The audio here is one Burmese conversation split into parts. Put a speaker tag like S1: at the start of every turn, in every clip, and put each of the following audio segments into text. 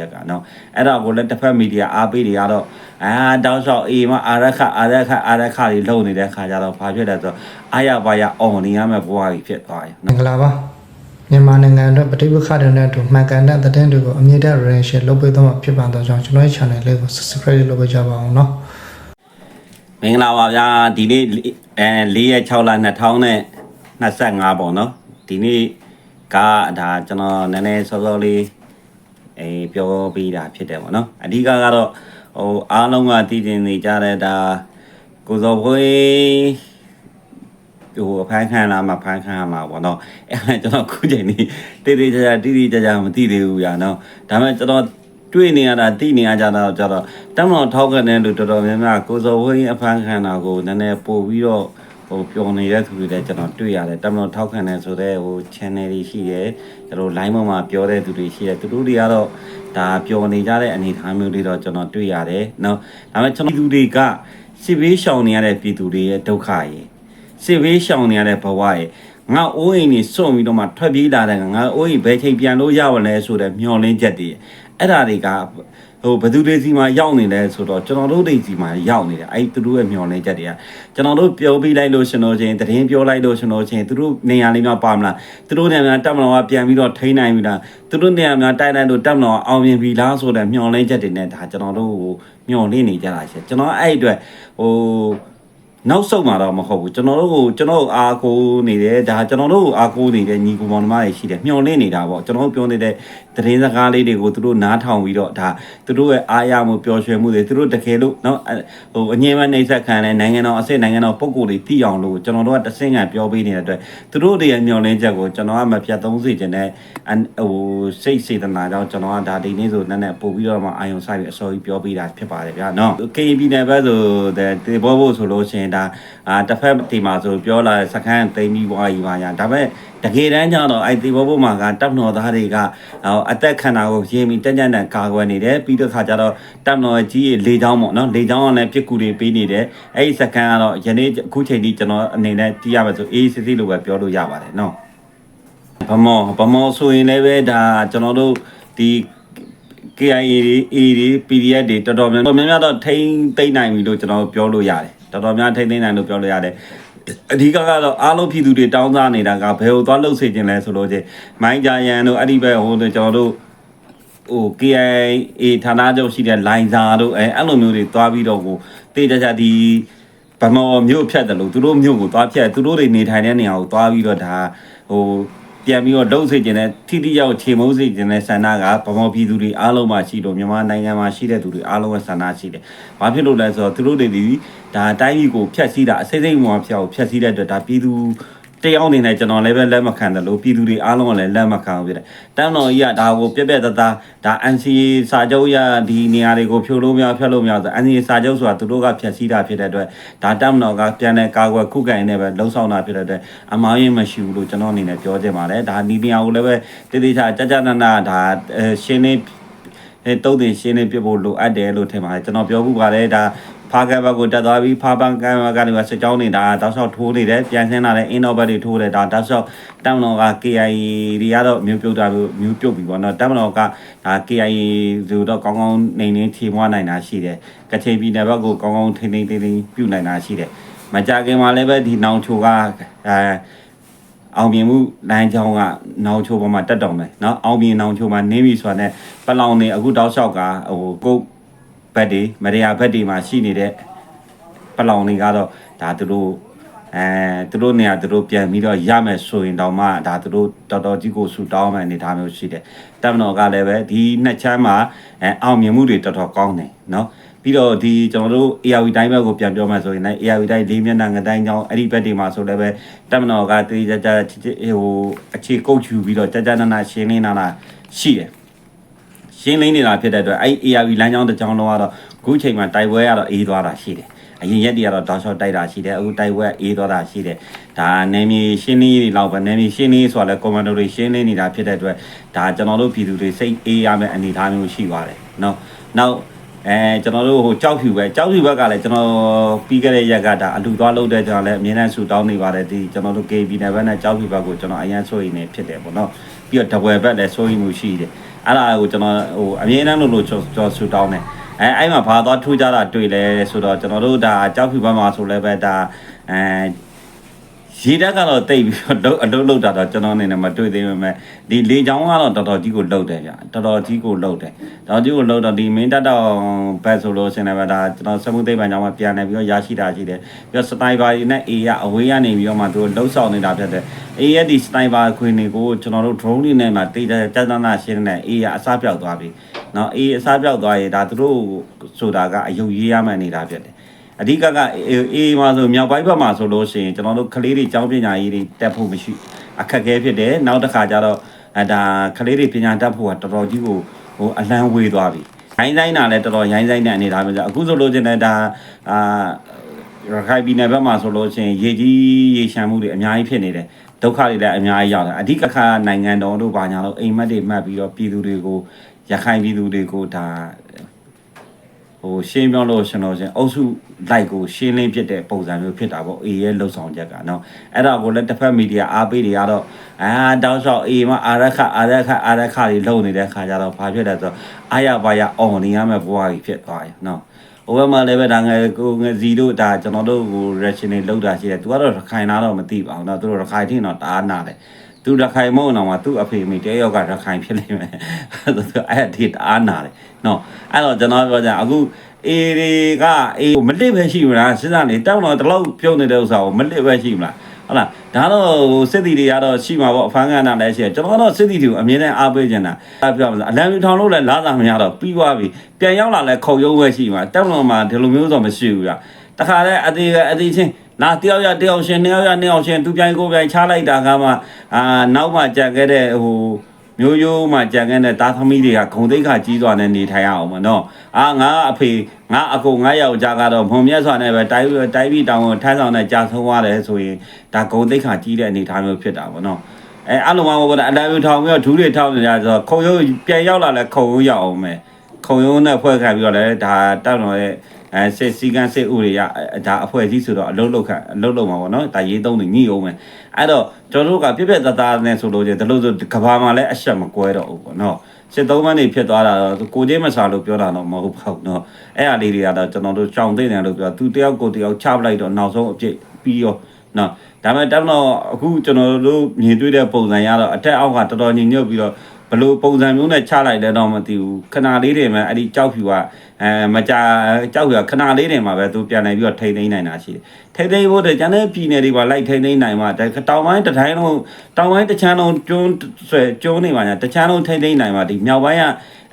S1: ရက်ကနော်အဲ့ဒါကိုလည်းတစ်ဖက်မီဒီယာအားပေးတွေကတော့အာတောင်းလျှောက်အေးမအာရခအာရခအာရခတွေလုံနေတဲ့ခါကြတော့ဘာဖြစ်လဲဆိုတော့အာရပါရအောင်နေရမယ့်ဘဝကြီးဖြစ်သွားပြီနော်
S2: မင်္ဂလာပါမြန်မာနိုင်ငံအတွက်ပဋိပက္ခတွေနဲ့အတူမှန်ကန်တဲ့သတင်းတွေကိုအမြင့်တဲ့ relation လုပ်ပေးသွားမှာဖြစ်ပါတော့ကြောင့်ကျွန်တော်ရဲ့ channel လေးကို subscribe လုပ်ပေးကြပါအောင်နော်
S1: မင်္ဂလာပါဗျာဒီနေ့အဲ၄ရက်6လ2025ပေါ့နော်ဒီနေ့ကဒါကျွန်တော်နည်းနည်းစောစောလေး အဲပြောပေးတာဖြစ်တယ်ပေါ့နော်အဓိကကတော့ဟိုအားလုံးကတည်တင်နေကြတဲ့ဒါကိုစောဖွေးဟိုအဖမ်းခံလာမှဖမ်းခံရမှာပေါ့နော်အဲ့ဒါကျွန်တော်ခုချိန်นี้တိတိကျကျတိတိကျကျမသိသေးဘူးဗျာနော်ဒါပေမဲ့ကျွန်တော်တွေ့နေရတာသိနေရကြတာကြတော့တမတော်ထောက်ကနေလို့တော်တော်များများကိုစောဖွေးအဖမ်းခံတာကိုနည်းနည်းပို့ပြီးတော့ ဟိုပျော်နေတဲ့သူတွေလည်းကျွန်တော်တွေ့ရတယ်တမတော်ထောက်ခံနေဆိုတဲ့ဟို channel တွေရှိတယ်ကျွန်တော် line ပေါ်မှာပြောတဲ့သူတွေရှိတယ်သူတို့တွေကတော့ဒါပျော်နေကြတဲ့အနေအထားမျိုးတွေတော့ကျွန်တော်တွေ့ရတယ်နော်ဒါပေမဲ့ကျွန်တော်ပြည်သူတွေကစစ်ဘေးရှောင်နေရတဲ့ပြည်သူတွေရဲ့ဒုက္ခရေစစ်ဘေးရှောင်နေရတဲ့ဘဝရဲ့ငါအိုးအိမ်ကြီးစွန့်ပြီးတော့မှထွက်ပြေးလာတဲ့ငါအိုးအိမ်ဘယ်ချိန်ပြန်လို့ရပါလဲဆိုတဲ့မျှော်လင့်ချက်တွေအဲ့ဒါတွေက ဟိုဘယ်သူတွေစီမှာရောက်နေလဲဆိုတော့ကျွန်တော်တို့တွေစီမှာရောက်နေတယ်အဲ့သူတို့ရဲ့မျှော်လင့်ချက်တွေကကျွန်တော်တို့ပြောပြီးလိုက်လို့ရှင်တော့ချင်းတရင်ပြောလိုက်လို့ရှင်တော့ချင်းသူတို့နေရာလေးများပါမလားသူတို့နေရာများတက်မလို့ကပြန်ပြီးတော့ထိန်းနိုင်ပြီလားသူတို့နေရာများတိုက်လိုက်လို့တက်မလို့အောင်မြင်ပြီလားဆိုတဲ့မျှော်လင့်ချက်တွေနဲ့ဒါကျွန်တော်တို့ကိုမျှော်လင့်နေကြတာရှင်ကျွန်တော်အဲ့အတွက်ဟို နောက်ဆုံးမှာတော့မဟုတ်ဘူးကျွန်တော်တို့ကိုကျွန်တော်အာကိုနေတယ်ဒါကျွန်တော်တို့အာကိုနေတဲ့ညီကိုမောင်နှမတွေရှိတယ်မျှော်လင့်နေတာပေါ့ကျွန်တော်တို့ပြောနေတဲ့သတင်းစကားလေးတွေကိုသူတို့နားထောင်ပြီးတော့ဒါသူတို့ရဲ့အားရမှုပျော်ရွှင်မှုတွေသူတို့တကယ်လို့နော်ဟိုအငြင်းမနှိမ့်ဆက်ခံတဲ့နိုင်ငံတော်အစစ်နိုင်ငံတော်ပုံကိုယ်တွေသိအောင်လို့ကျွန်တော်တို့ကတဆင့်ခံပြောပေးနေတဲ့အတွက်သူတို့တွေရဲ့မျှော်လင့်ချက်ကိုကျွန်တော်ကမပြတ်သုံးစေချင်တဲ့ဟိုစိတ်စေတနာကြောင့်ကျွန်တော်ကဒါဒီနေ့ဆိုနက်နက်ပို့ပြီးတော့မှအာယုံဆိုင်ပြီးအစောကြီးပြောပေးတာဖြစ်ပါတယ်ဗျာနော် KP နယ်ဘက်ဆိုတဲ့တေဘောဖို့ဆိုလို့ရှိရင်ဒါအာတစ်ဖက်ဒီမှာဆိုပြောလာတဲ့စခန်းသိမ်းပြီးွားကြီးပါညာဒါပေမဲ့တကယ်တမ်းကျတော့အဲ့ဒီဘောဖို့မှာကတပ်မတော်သားတွေကဟိုအသက်ခံတာကိုရင်းပြီးတက်ကြံတန်ကာကွယ်နေတယ်ပြီးတော့ခါကျတော့တပ်မတော်ကြီးရဲ့လေချောင်းပေါ့နော်လေချောင်းကလည်းပြစ်ကူတွေပေးနေတယ်အဲ့ဒီစခန်းကတော့ယနေ့အခုချိန်ထိကျွန်တော်အနေနဲ့ကြည့်ရမယ်ဆိုအေးစစ်စစ်လို့ပဲပြောလို့ရပါတယ်နော်ဗမောဗမောဆိုရင်လည်းပဲဒါကျွန်တော်တို့ဒီ KIA တွေ A တွေ PDF တွေတော်တော်များတော်များများတော့ထိန်းသိမ်းနိုင်ပြီလို့ကျွန်တော်ပြောလို့ရတယ် တော်တော်များထိန်းသိမ်းနိုင်လို့ပြောလို့ရတယ်အဓိကကတော့အားလုံးပြည်သူတွေတောင်းစားနေတာကဘယ်ကိုသွားလှုပ်စေခြင်းလဲဆိုလို့ချင်းမိုင်းကြရန်တို့အဲ့ဒီဘက်ဟိုကျွန်တော်တို့ဟို KIA ဌာနချုပ်ရှိတဲ့လိုင်ဇာတို့အဲအဲ့လိုမျိုးတွေသွားပြီးတော့ကိုတေးကြကြဒီဗမော်မြို့ဖြတ်တယ်လို့သူတို့မြို့ကိုသွားဖြတ်သူတို့တွေနေထိုင်တဲ့နေရာကိုသွားပြီးတော့ဒါဟိုပြန်ပြီးတော့လှုပ်စေခြင်းနဲ့ထိတိရောက်ခြေမုံစေခြင်းနဲ့ဆန္ဒကဗမာပြည်သူတွေအားလုံးမှာရှိလို့မြန်မာနိုင်ငံမှာရှိတဲ့သူတွေအားလုံးရဲ့ဆန္ဒရှိတယ်။ဘာဖြစ်လို့လဲဆိုတော့သူတို့တွေဒီ ဒါတိုင်းပြည်ကိုဖျက်ဆီးတာအစိမ့်စိမ့်မှဖျက်ကိုဖျက်ဆီးတဲ့အတွက်ဒါပြည်သူတယောက်အနေနဲ့ကျွန်တော်လည်းပဲလက်မခံတယ်လို့ပြည်သူတွေအားလုံးကလည်းလက်မခံဘူးပြတယ်။တန်းတော်ကြီးကဒါကိုပြက်ပြက်တသားဒါ NCA စာချုပ်ရဒီနေရာတွေကိုဖြိုလို့မရဖျက်လို့မရဆို NCA စာချုပ်ဆိုတာသူတို့ကဖျက်ဆီးတာဖြစ်တဲ့အတွက်ဒါတန်းတော်ကပြန်တဲ့ကာကွယ်ခုခံနေပဲလှုံ့ဆော်တာဖြစ်တဲ့အတွက်အမားရင်မရှိဘူးလို့ကျွန်တော်အနေနဲ့ပြောချင်ပါတယ်ဒါဒီနေရာကိုလည်းပဲတည်တည်ချာကြကြနနဒါအဲရှင်းနေအဲတုံးတင်ရှင်းနေပြဖို့လိုအပ်တယ်လို့ထင်ပါတယ်ကျွန်တော်ပြောမှုပါတယ်ဒါ ဖာကဘကိုတက်သွားပြီးဖာပန်ကံကနေပါစစ်ကြောင်းနေတာတောက်လျှောက်ထိုးနေတယ်ပြန်ဆင်းလာတဲ့အင်းတော့ဘက်တွေထိုးတယ်ဒါတောက်လျှောက်တောင်တော်က KIA တွေကတော့မျိုးပြုတ်တာမျိုးမျိုးပြုတ်ပြီပေါ့နော်တောင်တော်ကဒါ KIA ဆိုတော့ကောင်းကောင်းနေနေထီမွားနိုင်တာရှိတယ်ကချင်ပြည်နယ်ဘက်ကိုကောင်းကောင်းထိန်းထိန်းသိမ်းသိမ်းပြုတ်နိုင်တာရှိတယ်မကြခင်မှာလည်းပဲဒီနောင်ချိုကအဲ အောင်မြင်မှုလမ်းကြောင်းကနောင်ချိုပေါ်မှာတက်တော်မယ်เนาะအောင်မြင်နောင်ချိုမှာနင်းပြီဆိုတာနဲ့ပလောင်နေအခုတောက်လျှောက်ကဟိုကုတ် ဘက်တွေမရယာဘက်တွေမှာရှိနေတဲ့ပလောင်တွေကတော့ဒါသူတို့အဲသူတို့နေရာသူတို့ပြန်ပြီးတော့ရမယ်ဆိုရင်တောင်မှဒါသူတို့တော်တော်ကြီးကိုဆူတောင်းမယ်အနေထားမျိုးရှိတယ်။တပ်မတော်ကလည်းပဲဒီနှစ်ချမ်းမှာအဲအောင်မြင်မှုတွေတော်တော်ကောင်းတယ်နော်။ပြီးတော့ဒီကျွန်တော်တို့ ARV တိုင်းဘက်ကိုပြန်ပြောမယ်ဆိုရင်လည်း ARV တိုင်းလေးမျက်နှာငတိုင်းကြောင်းအဲ့ဒီဘက်တွေမှာဆိုလည်းပဲတပ်မတော်ကတေးကြကြဟိုအခြေကုတ်ယူပြီးတော့ကြကြနာနာရှင်းလင်းနာနာရှိတယ် ရှင်းလင်းနေတာဖြစ်တဲ့အတွက်အဲ့ ARV လမ်းကြောင်းတစ်ကြောင်းတော့ကတော့ခုချိန်မှာတိုက်ပွဲကတော့အေးသွားတာရှိတယ်အရင်ရက်တည်းကတော့ဒေါက်လျှောက်တိုက်တာရှိတယ်အခုတိုက်ပွဲအေးသွားတာရှိတယ်ဒါနယ်မြေရှင်းလင်းရေးတွေလောက်ပဲနယ်မြေရှင်းလင်းရေးဆိုတာလဲကွန်မန်ဒိုတွေရှင်းလင်းနေတာဖြစ်တဲ့အတွက်ဒါကျွန်တော်တို့ပြည်သူတွေစိတ်အေးရမယ့်အနေအထားမျိုးရှိပါတယ်နော်နောက်အဲကျွန်တော်တို့ဟိုကြောက်ဖြူပဲကြောက်ဖြူဘက်ကလည်းကျွန်တော်ပြီးခဲ့တဲ့ရက်ကဒါအလူသွားလုပ်တဲ့ကျွန်တော်လည်းအမြဲတမ်းဆူတောင်းနေပါတယ်ဒီကျွန်တော်တို့ KB နယ်ဘက်နဲ့ကြောက်ဖြူဘက်ကိုကျွန်တော်အရန်စိုးရိမ်နေဖြစ်တယ်ပေါ့နော်ပြီးတော့တပွဲဘက်လည်းစိုးရိမ်မှုရှိတယ် အဲ့ဒါကိုကျွန်တော်ဟိုအမြဲတမ်းလို့လို့ကျွန်တော်ဆူတောင်းတယ်အဲအဲ့မှာဘာသွားထူးကြတာတွေ့လဲဆိုတော့ကျွန်တော်တို့ဒါကြောက်ဖြူဘက်မှာဆိုလည်းပဲဒါအဲ ရေတက်ကတော့တိတ်ပြီးတော့အလုပ်လုပ်တာတော့ကျွန်တော်အနေနဲ့မတွေ့သေးပေမဲ့ဒီလေချောင်းကတော့တော်တော်ကြီးကိုလှုပ်တယ်ဗျတော်တော်ကြီးကိုလှုပ်တယ်တော်ကြီးကိုလှုပ်တော့ဒီ main တက်တော့ဘက်ဆိုလို့ရှင်လည်းပဲဒါကျွန်တော်စမှုသိပ္ပံကြောင့်မှပြန်နေပြီးတော့ရရှိတာရှိတယ်ပြီးတော့ sniper တွေနဲ့ A ရအဝေးကနေပြီးတော့မှသူတို့လှုပ်ဆောင်နေတာဖြစ်တယ် A ရဲ့ဒီ sniper ခွင်တွေကိုကျွန်တော်တို့ drone တွေနဲ့မှတိတ်တက်တန်းတာရှင်းနေ A ရအစားပြောက်သွားပြီနော် A အစားပြောက်သွားရင်ဒါသူတို့ဆိုတာကအယုတ်ရေးရမှန်နေတာဖြစ်တယ် အဓိကကအေးအေးမှာဆိုမြောက်ပိုင်းဘက်မှာဆိုလို့ရှိရင်ကျွန်တော်တို့ကလေးတွေကျောင်းပညာရေးတွေတက်ဖို့မရှိအခက်အခဲဖြစ်တယ်နောက်တစ်ခါကျတော့အဲဒါကလေးတွေပညာတတ်ဖို့ကတော်တော်ကြီးကိုဟိုအလန်းဝေးသွားပြီရိုင်းဆိုင်တာလည်းတော်တော်ရိုင်းဆိုင်တဲ့အနေအထားမျိုးဆိုအခုဆိုလို့ချင်းလည်းဒါအာရခိုင်ပြည်နယ်ဘက်မှာဆိုလို့ချင်းရေကြီးရေရှမ်းမှုတွေအများကြီးဖြစ်နေတယ်ဒုက္ခတွေလည်းအများကြီးရောက်တယ်အဓိကခါနိုင်ငံတော်တို့ဘာညာလို့အိမ်မက်တွေမှတ်ပြီးတော့ပြည်သူတွေကိုရခိုင်ပြည်သူတွေကိုဒါဟို ရှင်းပြောလို့ရှင်လို့ရှင်အုပ်စုလိုက်ကိုရှင်းလင်းဖြစ်တဲ့ပုံစံမျိုးဖြစ်တာပေါ့အေးရဲ့လှုပ်ဆောင်ချက်ကနော်အဲ့ဒါကိုလည်းတစ်ဖက်မီဒီယာအားပေးတွေကတော့အာတောက်လျှောက်အေးမအာရခအာရခအာရခတွေလုံနေတဲ့ခါကျတော့ဘာဖြစ်လဲဆိုတော့အာရပါရအော်နေရမယ့်ဘဝကြီးဖြစ်သွားရင်နော်ဟိုဘက်မှာလည်းပဲဒါငယ်ကိုငယ်စီတို့ဒါကျွန်တော်တို့ကို rationing လောက်တာရှိတယ်။ तू ကတော့ရခိုင်လားတော့မသိပါဘူးနော်။သူတို့ရခိုင်ထင်းတော့တအားနာတယ်။ तू ရခိုင်မဟုတ်တော့မှသူ့အဖေမိတဲရောက်ကရခိုင်ဖြစ်လိမ့်မယ်။သူအဲ့ဒီတအားနာတယ်။နော်။အဲ့တော့ကျွန်တော်ပြောကြအခုအေးတွေကအေးမလစ်ပဲရှိမလားစဉ်းစားနေတောင်းတော့တလောက်ပြုံးနေတဲ့ဥစ္စာကိုမလစ်ပဲရှိမလားဟုတ်လားဒါတော့စစ်တီတွေကတော့ရှိမှာပေါ့အဖန်ကနာလည်းရှိတယ်ကျွန်တော်ကတော့စစ်တီတွေကိုအမြဲတမ်းအားပေးနေတာအားပြောမလားအလံပြထောင်လို့လည်းလားသာမရတော့ပြီးသွားပြီပြန်ရောက်လာလဲခုံရုံးပဲရှိမှာတောင်းတော့မှဒီလိုမျိုးဆိုမရှိဘူးဗျတခါလဲအသေးကအသေးချင်း လာတယောက်ရတယောက်ရှင်နှစ်ယောက်ရနှစ်ယောက်ရှင်သူပြိုင်ကိုပြိုင်ချလိုက်တာကမှအာနောက်မှကြံခဲ့တဲ့ဟိုမျိုးရိုးမှကြံခဲ့တဲ့တာသမီတွေကဂုံတိတ်ခါကြီးစွာနဲ့နေထိုင်ရအောင်မနော်အာငါအဖေငါအကိုငါယောက်ျားကတော့မုံမြတ်စွာနဲ့ပဲတိုင်းတိုင်းပြည်တောင်ကိုထမ်းဆောင်နဲ့ကြာဆုံးသွားတယ်ဆိုရင်ဒါဂုံတိတ်ခါကြီးတဲ့အနေအထားမျိုးဖြစ်တာပေါ့နော်အဲအလုံးမဘောကအလံထောင်ပြီးတော့ဒူးတွေထောင်နေကြဆိုတော့ခုံရုံးပြန်ရောက်လာလဲခုံရုံးရောက်အောင်မယ်ခုံရုံးနဲ့ဖွဲ့ခံပြီးတော့လဲဒါတောက်တော်ရဲ့ အဲစစ်စီကန်းစစ်ဥတွေရဒါအဖွဲ့အစည်းဆိုတော့အလုံးလုံးခအလုံးလုံးမှာပေါ့နော်ဒါရေးသုံးနေညှိအောင်မယ်အဲ့တော့ကျွန်တော်တို့ကပြပြတသားနဲ့ဆိုလို့ကျတယ်လို့ဆိုကဘာမှလည်းအဆက်မကွဲတော့ဘူးပေါ့နော်စစ်သုံးမနေဖြစ်သွားတာတော့ကိုချင်းမစားလို့ပြောတာတော့မဟုတ်ပါဘူးเนาะအဲ့အလေးတွေကတော့ကျွန်တော်တို့ကြောင်သိတယ်လို့ပြောသူတယောက်ကိုတယောက်ချပလိုက်တော့နောက်ဆုံးအပြစ်ပြီးရောเนาะဒါပေမဲ့တောင်းတော့အခုကျွန်တော်တို့မြင်တွေ့တဲ့ပုံစံရတော့အထက်အောက်ကတော်တော်ညင်ညွတ်ပြီးတော့ ဘလို့ပုံစံမျိုးနဲ့ချလိုက်တယ်တော့မသိဘူးခဏလေးတွေမှာအဲ့ဒီကြောက်ဖြူကအဲမကြကြောက်ဖြူကခဏလေးတွေမှာပဲသူပြန်နေပြီးတော့ထိမ့်သိမ်းနိုင်တာရှိတယ်ထိမ့်သိမ်းဖို့တည်းကျန်တဲ့ပြည်နယ်တွေပါလိုက်ထိမ့်သိမ်းနိုင်မှာဒါတောင်ပိုင်းတစ်တိုင်းလုံးတောင်ပိုင်းတစ်ချမ်းလုံးကျွန်းဆွဲကျွန်းနေပါညာတစ်ချမ်းလုံးထိမ့်သိမ်းနိုင်မှာဒီမြောက်ပိုင်းက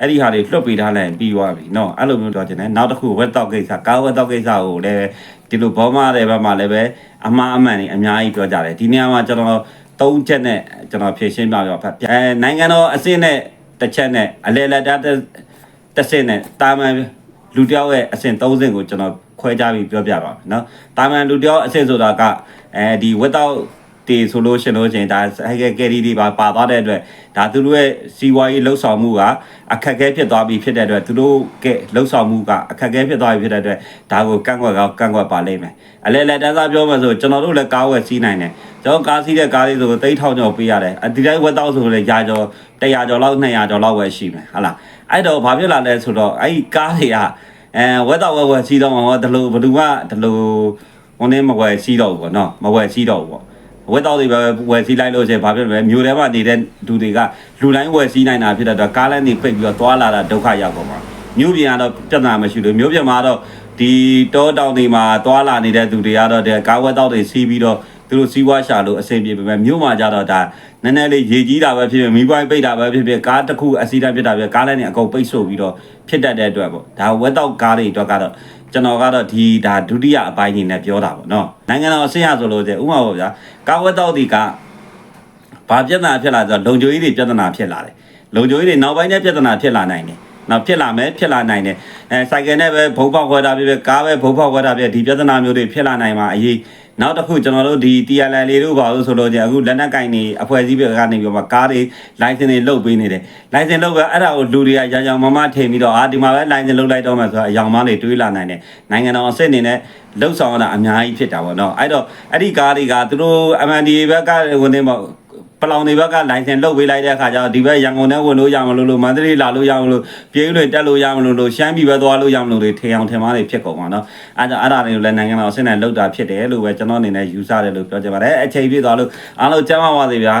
S1: အဲ့ဒီဟာတွေလွတ်ပေးထားလိုက်ရင်ပြီးသွားပြီเนาะအဲ့လိုမျိုးပြောချင်တယ်နောက်တစ်ခုဝက်တော့ကိစ္စကားဝက်တော့ကိစ္စကိုလည်းဒီလိုဘောမတဲ့ဘက်မှာလည်းပဲအမှားအမှန်တွေအများကြီးပြောကြတယ်ဒီနေရာမှာကျွန်တော် ၃ချက်နဲ့ကျွန်တော်ဖြည့်ရှင်းပြပြဖတ်အဲနိုင်ငံတော်အဆင့်နဲ့တစ်ချက်နဲ့အလယ်လက်တာတစ်ဆင့်နဲ့တာမန်လူတယောက်ရဲ့အဆင့်၃ဆင့်ကိုကျွန်တော်ခွဲခြားပြီးပြောပြပါမယ်နော်တာမန်လူတယောက်အဆင့်ဆိုတာကအဲဒီ without တေဆိုလို့ရှင်လို့ရှင်ဒါဟဲ့ကဲကယ်ရီဒီပါပါသွားတဲ့အတွက်ဒါသူတို့ရဲ့စီးပွားရေးလှုပ်ဆောင်မှုကအခက်အခဲဖြစ်သွားပြီဖြစ်တဲ့အတွက်သူတို့ကလှုပ်ဆောင်မှုကအခက်အခဲဖြစ်သွားပြီဖြစ်တဲ့အတွက်ဒါကိုကန့်ကွက်ကကန့်ကွက်ပါလိမ့်မယ်အလဲလဲတန်းစားပြောမှဆိုကျွန်တော်တို့လည်းကားဝယ်စီးနိုင်တယ်ကျွန်တော်ကားစီးတဲ့ကားလေးဆိုတိတ်ထောင်ကျော်ပေးရတယ်အဒီတိုင်းဝက်တော့ဆိုလည်းရာကျော်100ကျော်လောက်200ကျော်လောက်ပဲရှိမယ်ဟုတ်လားအဲ့တော့ဘာဖြစ်လာလဲဆိုတော့အဲ့ဒီကားတွေကအဲဝက်တော့ဝက်ဝက်စီးတော့မှာဒီလိုဘယ်သူကဒီလိုဟိုနေမဝယ်စီးတော့ဘူးပေါ့နော်မဝယ်စီးတော့ဘူးပေါ့ ဝက်တော့တွေပဲဝယ်စီးလိုက်လို့ရှိရင်ဘာဖြစ်လဲမြို့ထဲမှာနေတဲ့လူတွေကလူတိုင်းဝယ်စီးနိုင်တာဖြစ်တဲ့တော့ကားလမ်းတွေပိတ်ပြီးတော့သွားလာတာဒုက္ခရောက်ကုန်ပါမြို့ပြင်ကတော့ပြဿနာမရှိလို့မြို့ပြင်မှာတော့ဒီတောတောင်တွေမှာသွားလာနေတဲ့သူတွေကတော့တဲ့ကားဝက်တော့တွေစီးပြီးတော့ သူတို့စီးပွားရှာလို့အဆင်ပြေပေမဲ့မြို့မှာကြတော့ဒါနည်းနည်းလေးရေကြီးတာပဲဖြစ်ဖြစ်မီးပွိုင်းပိတ်တာပဲဖြစ်ဖြစ်ကားတစ်ခုအစီအတန်းဖြစ်တာပဲကားလမ်းတွေအကုန်ပိတ်ဆို့ပြီးတော့ဖြစ်တတ်တဲ့အတွက်ပေါ့ဒါဝက်တော့ကားတွေအတွက်ကတော့ကျွန်တော်ကတော့ဒီဒါဒုတိယအပိုင်းကြီးနဲ့ပြောတာပေါ့နော်နိုင်ငံတော်အဆင့်ရဆိုလို့ကျဥပမာပေါ့ဗျာကာဝတ်တော့ဒီကဘာပြဿနာဖြစ်လာဆိုတော့လုံခြုံရေးတွေပြဿနာဖြစ်လာတယ်လုံခြုံရေးတွေနောက်ပိုင်းကျပြဿနာဖြစ်လာနိုင်တယ်နောက်ဖြစ်လာမယ်ဖြစ်လာနိုင်တယ်အဲစိုက်ကယ်နဲ့ပဲဘုံပေါက်ခွဲတာဖြစ်ဖြစ်ကားပဲဘုံပေါက်ခွဲတာဖြစ်ဒီပြဿနာမျိုးတွေဖြစ်လာနိုင်မှာအရေး နောက်တစ်ခုကျွန်တော်တို့ဒီ TLL လေးတို့ပါလို့ဆိုလို့ကျအခုလက်နက်ကင်နေအဖွဲ့အစည်းတွေကနေပြီးတော့ကားတွေ license တွေလုတ်ပေးနေတယ် license လုတ်ပဲအဲ့ဒါကိုလူတွေကရောင်ရောင်မမထိန်ပြီးတော့အာဒီမှာပဲ license လုတ်လိုက်တော့မှဆိုတော့အယောင်မတွေတွေးလာနိုင်တယ်နိုင်ငံတော်အစစ်အနေနဲ့လှုပ်ဆောင်ရတာအများကြီးဖြစ်တာပေါ့နော်အဲ့တော့အဲ့ဒီကားတွေကသူတို့ MND ဘက်ကဝင်နေပေါ့ ပလောင်တွေဘက်ကလိုင်စင်လုတ်ပေးလိုက်တဲ့အခါကျတော့ဒီဘက်ရန်ကုန်ထဲဝင်လို့ရမလို့လို့မန္တလေးလာလို့ရမလို့ပြင်းတွေတက်လို့ရမလို့လို့ရှမ်းပြည်ဘက်သွားလို့ရမလို့တွေထေအောင်ထင်မှားတွေဖြစ်ကုန်ပါတော့အဲဒါအဲ့ဒါတွေကိုလည်းနိုင်ငံတော်အဆင့်နဲ့လုတ်တာဖြစ်တယ်လို့ပဲကျွန်တော်အနေနဲ့ယူဆတယ်လို့ပြောချင်ပါတယ်အချိန်ပြည့်သွားလို့အားလုံးကျမ်းပါပါစေဗျာ